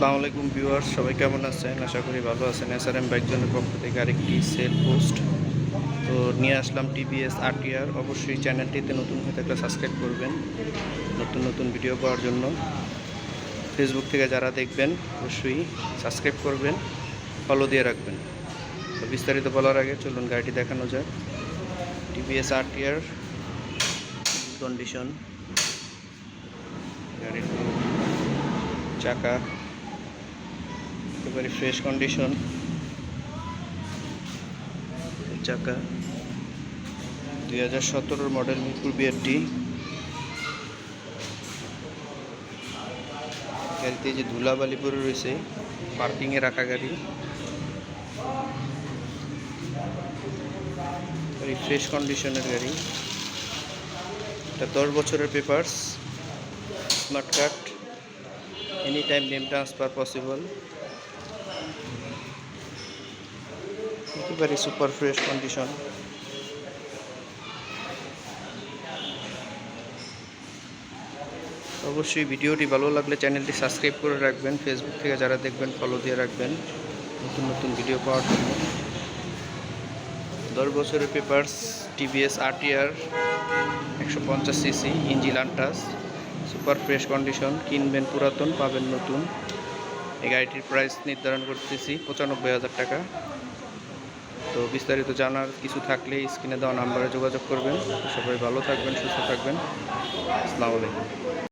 আসসালামু আলাইকুম ভিউয়ার্স, সবাই কেমন আছেন? আশা করি ভালো আছেন। এস আর এম বাইকজনের পক্ষ থেকে আরেকটি সেল পোস্ট তো নিয়ে আসলাম টিভিএস আরটিআর অবশ্যই চ্যানেলটিতে নতুন হয়ে থাকলে সাবস্ক্রাইব করবেন, নতুন নতুন ভিডিও পাওয়ার জন্য। ফেসবুক থেকে যারা দেখবেন, অবশ্যই সাবস্ক্রাইব করবেন ফলো দিয়ে রাখবেন। তো বিস্তারিত বলার আগে চলুন গাড়িটি দেখানো যাক। টিভিএস আরটিআর কন্ডিশন গাড়ির চাকা একেবারে ফ্রেশ কন্ডিশন চাকা। দুই হাজার সতেরোর মডেল মিরপুর বিআরটি গাড়িতে যে ধুলাবালি পরে রয়েছে পার্কিংয়ে রাখা গাড়ি। ফ্রেশ কন্ডিশনের গাড়ি। এটা দশ বছরের papers smart card any time name transfer possible একেবারে সুপার ফ্রেশ কন্ডিশন অবশ্যই ভিডিওটি ভালো লাগলে চ্যানেলটি সাবস্ক্রাইব করে রাখবেন ফেসবুক থেকে যারা দেখবেন ফলো দিয়ে রাখবেন। নতুন নতুন ভিডিও পাওয়ার জন্য। দশ বছরের পেপার্স টিভিএস আরটিআর একশো পঞ্চাশ সিসি ইঞ্জিন আন্টাস সুপার ফ্রেশ কন্ডিশন কিনবেন পুরাতন, পাবেন নতুন। এই গাড়িটির প্রাইস নির্ধারণ করতেছি পঁচানব্বই হাজার টাকা। তো বিস্তারিত জানার কিছু থাকলে স্ক্রিনে দেওয়া নাম্বারে যোগাযোগ করবেন। সবাই ভালো থাকবেন, সুস্থ থাকবেন। আসসালামু আলাইকুম।